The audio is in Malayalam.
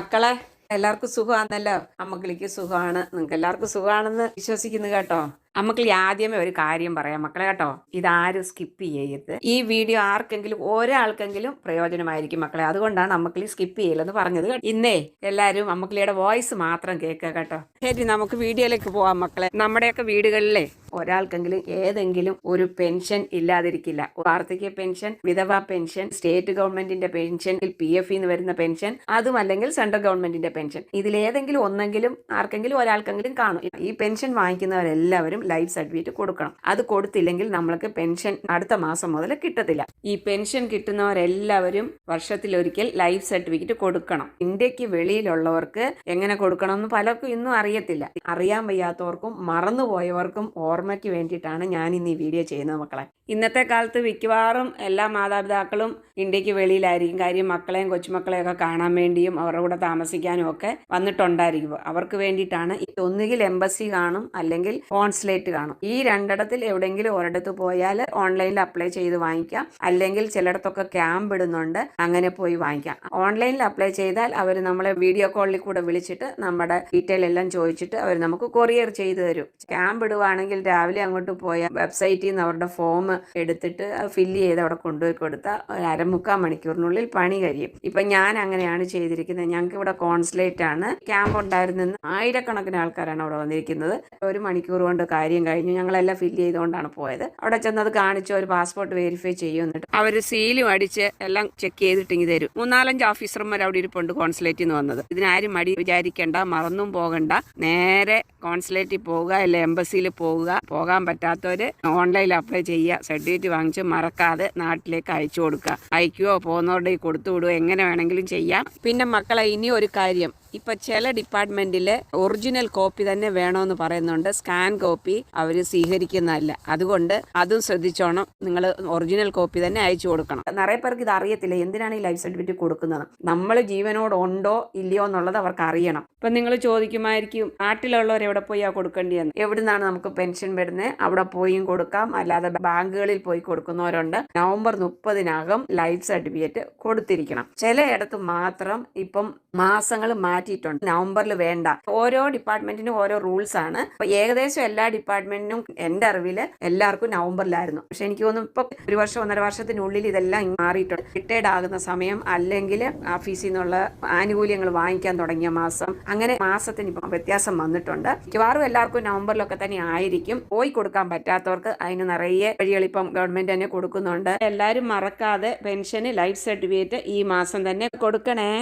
മക്കളെ എല്ലാവർക്കും സുഖമാണെന്നല്ലോ? അമ്മക്കിളിക്ക് സുഖമാണ്. നിങ്ങൾക്ക് എല്ലാവർക്കും സുഖമാണെന്ന് വിശ്വസിക്കുന്നു കേട്ടോ. അമ്മക്കിളി ആദ്യമേ ഒരു കാര്യം പറയാം മക്കളെ കേട്ടോ. ഇതാരും സ്കിപ്പ് ചെയ്യരുത്. ഈ വീഡിയോ ആർക്കെങ്കിലും ഒരാൾക്കെങ്കിലും പ്രയോജനമായിരിക്കും മക്കളെ. അതുകൊണ്ടാണ് അമ്മക്കിളി സ്കിപ്പ് ചെയ്യില്ലെന്ന് പറഞ്ഞത്. ഇന്നേ എല്ലാവരും അമ്മക്കിളിയുടെ വോയിസ് മാത്രം കേൾക്കുക കേട്ടോ. ശരി നമുക്ക് വീഡിയോയിലേക്ക് പോവാം മക്കളെ. നമ്മുടെയൊക്കെ വീടുകളിലെ ഒരാൾക്കെങ്കിലും ഏതെങ്കിലും ഒരു പെൻഷൻ ഇല്ലാതിരിക്കില്ല. വാർദ്ധക്യ പെൻഷൻ വിധവ പെൻഷൻ സ്റ്റേറ്റ് ഗവൺമെന്റിന്റെ പെൻഷൻ പി എഫ് നിന്ന് വരുന്ന പെൻഷൻ അതും അല്ലെങ്കിൽ സെൻട്രൽ ഗവൺമെന്റിന്റെ പെൻഷൻ ഇതിലേതെങ്കിലും ഒന്നെങ്കിലും ആർക്കെങ്കിലും ഒരാൾക്കെങ്കിലും കാണും. ഈ പെൻഷൻ വാങ്ങിക്കുന്നവരെല്ലാവരും ലൈഫ് സർട്ടിഫിക്കറ്റ് കൊടുക്കണം. അത് കൊടുത്തില്ലെങ്കിൽ നമ്മൾക്ക് പെൻഷൻ അടുത്ത മാസം മുതൽ കിട്ടത്തില്ല. ഈ പെൻഷൻ കിട്ടുന്നവരെല്ലാവരും വർഷത്തിലൊരിക്കൽ ലൈഫ് സർട്ടിഫിക്കറ്റ് കൊടുക്കണം. ഇന്ത്യയ്ക്ക് വെളിയിലുള്ളവർക്ക് എങ്ങനെ കൊടുക്കണം എന്ന് പലർക്കും ഇന്നും അറിയത്തില്ല. അറിയാൻ വയ്യാത്തവർക്കും മറന്നുപോയവർക്കും ഓർമ്മയ്ക്ക് വേണ്ടിയിട്ടാണ് ഞാൻ ഇന്ന് ഈ വീഡിയോ ചെയ്യുന്നത് മക്കളെ. ഇന്നത്തെ കാലത്ത് മിക്കവാറും എല്ലാ മാതാപിതാക്കളും ഇന്ത്യയ്ക്ക് വെളിയിലായിരിക്കും. കാര്യം മക്കളെയും കൊച്ചുമക്കളെയും ഒക്കെ കാണാൻ വേണ്ടിയും അവരുടെ കൂടെ താമസിക്കാനും ഒക്കെ വന്നിട്ടുണ്ടായിരിക്കും. അവർക്ക് വേണ്ടിയിട്ടാണ് ഒന്നുകിൽ എംബസി കാണും അല്ലെങ്കിൽ കോൺസുലേറ്റ് കാണും. ഈ രണ്ടിടത്തിൽ എവിടെയെങ്കിലും ഒരിടത്ത് പോയാൽ ഓൺലൈനിൽ അപ്ലൈ ചെയ്ത് വാങ്ങിക്കാം. അല്ലെങ്കിൽ ചിലയിടത്തൊക്കെ ക്യാമ്പ് ഇടുന്നുണ്ട് അങ്ങനെ പോയി വാങ്ങിക്കാം. ഓൺലൈനിൽ അപ്ലൈ ചെയ്താൽ അവർ നമ്മളെ വീഡിയോ കോളിൽ കൂടെ വിളിച്ചിട്ട് നമ്മുടെ ഡീറ്റെയിൽ എല്ലാം ചോദിച്ചിട്ട് അവർ നമുക്ക് കൊറിയർ ചെയ്തു തരും. ക്യാമ്പ് ഇടുവാണെങ്കിൽ രാവിലെ അങ്ങോട്ട് പോയ വെബ്സൈറ്റിൽ നിന്ന് അവരുടെ ഫോം എടുത്തിട്ട് ഫില്ല് ചെയ്ത് അവിടെ കൊണ്ടുപോയി കൊടുത്താൽ ഒരു അരമുക്കാൽ മണിക്കൂറിനുള്ളിൽ പണി കഴിയും. ഇപ്പം ഞാൻ അങ്ങനെയാണ് ചെയ്തിരിക്കുന്നത്. ഞങ്ങൾക്ക് ഇവിടെ കോൺസുലേറ്റ് ആണ്. ക്യാമ്പ് ഉണ്ടായിരുന്നെന്ന് ആയിരക്കണക്കിന് ആൾക്കാരാണ് അവിടെ വന്നിരിക്കുന്നത്. ഒരു മണിക്കൂർ കൊണ്ട് കാര്യം കഴിഞ്ഞു. ഞങ്ങളെല്ലാം ഫില്ല് ചെയ്തുകൊണ്ടാണ് പോയത്. അവിടെ ചെന്നത് കാണിച്ച് ഒരു പാസ്പോർട്ട് വെരിഫൈ ചെയ്യും എന്നിട്ട് അവർ സീലും അടിച്ച് എല്ലാം ചെക്ക് ചെയ്തിട്ടിങ്ങി തരും. മൂന്നാലഞ്ച് ഓഫീസർമാർ അവിടെ ഇരിപ്പുണ്ട് കോൺസുലേറ്റിൽ നിന്ന് വന്നത്. ഇതിനാരും മടി വിചാരിക്കേണ്ട മറന്നും പോകണ്ട. നേരെ കോൺസുലേറ്റിൽ പോവുക അല്ലെ എംബസിയിൽ പോവുക പോകാൻ പറ്റാത്തവര് ഓൺലൈനിൽ അപ്ലൈ ചെയ്യുക സർട്ടിഫിക്കറ്റ് വാങ്ങിച്ച് മറക്കാതെ നാട്ടിലേക്ക് അയച്ചു കൊടുക്കുക. അയക്കുകയോ പോകുന്നവരുടെ കൊടുത്തു വിടുകയോ എങ്ങനെ വേണമെങ്കിലും ചെയ്യാം. പിന്നെ മക്കളെ ഇനി ഒരു കാര്യം. ഇപ്പൊ ചില ഡിപ്പാർട്ട്മെന്റിൽ ഒറിജിനൽ കോപ്പി തന്നെ വേണമെന്ന് പറയുന്നുണ്ട്. സ്കാൻ കോപ്പി അവർ സ്വീകരിക്കുന്നതല്ല. അതുകൊണ്ട് അതും ശ്രദ്ധിച്ചോണം. നിങ്ങൾ ഒറിജിനൽ കോപ്പി തന്നെ അയച്ചു കൊടുക്കണം. നിറയെ പേർക്ക് ഇത് അറിയത്തില്ല. എന്തിനാണ് ഈ ലൈഫ് സർട്ടിഫിക്കറ്റ് കൊടുക്കുന്നത്? നമ്മൾ ജീവനോട് ഉണ്ടോ ഇല്ലയോ എന്നുള്ളത് അവർക്ക് അറിയണം. ഇപ്പൊ നിങ്ങൾ ചോദിക്കുമായിരിക്കും നാട്ടിലുള്ളവർ എവിടെ പോയി ആ കൊടുക്കേണ്ടിയെന്ന്. എവിടുന്നാണ് നമുക്ക് പെൻഷൻ വരുന്നത് അവിടെ പോയും കൊടുക്കാം. അല്ലാതെ ബാങ്കുകളിൽ പോയി കൊടുക്കുന്നവരുണ്ട്. നവംബർ മുപ്പതിനകം ലൈഫ് സർട്ടിഫിക്കറ്റ് കൊടുത്തിരിക്കണം. ചിലയിടത്ത് മാത്രം ഇപ്പം മാസങ്ങൾ മാറ്റിയിട്ടുണ്ട്. നവംബറിൽ വേണ്ട. ഓരോ ഡിപ്പാർട്ട്മെന്റിനും ഓരോ റൂൾസ് ആണ്. അപ്പൊ ഏകദേശം എല്ലാ ഡിപ്പാർട്ട്മെന്റിനും എന്റെ അറിവിൽ എല്ലാവർക്കും നവംബറിലായിരുന്നു. പക്ഷെ എനിക്ക് തോന്നുന്നു ഇപ്പൊ ഒരു വർഷം ഒന്നര വർഷത്തിനുള്ളിൽ ഇതെല്ലാം മാറിയിട്ടുണ്ട്. റിട്ടയർഡ് ആകുന്ന സമയം അല്ലെങ്കിൽ ഓഫീസിൽ നിന്നുള്ള ആനുകൂല്യങ്ങൾ വാങ്ങിക്കാൻ തുടങ്ങിയ മാസം. അങ്ങനെ മാസത്തിന് ഇപ്പം വ്യത്യാസം വന്നിട്ടുണ്ട്. മിക്കവാറും എല്ലാവർക്കും നവംബറിലൊക്കെ തന്നെ ആയിരിക്കും. പോയി കൊടുക്കാൻ പറ്റാത്തവർക്ക് അതിന് നിറയെ വഴികൾ ഇപ്പം ഗവൺമെന്റ് തന്നെ കൊടുക്കുന്നുണ്ട്. എല്ലാവരും മറക്കാതെ പെൻഷന് ലൈഫ് സർട്ടിഫിക്കറ്റ് ഈ മാസം തന്നെ കൊടുക്കണേ.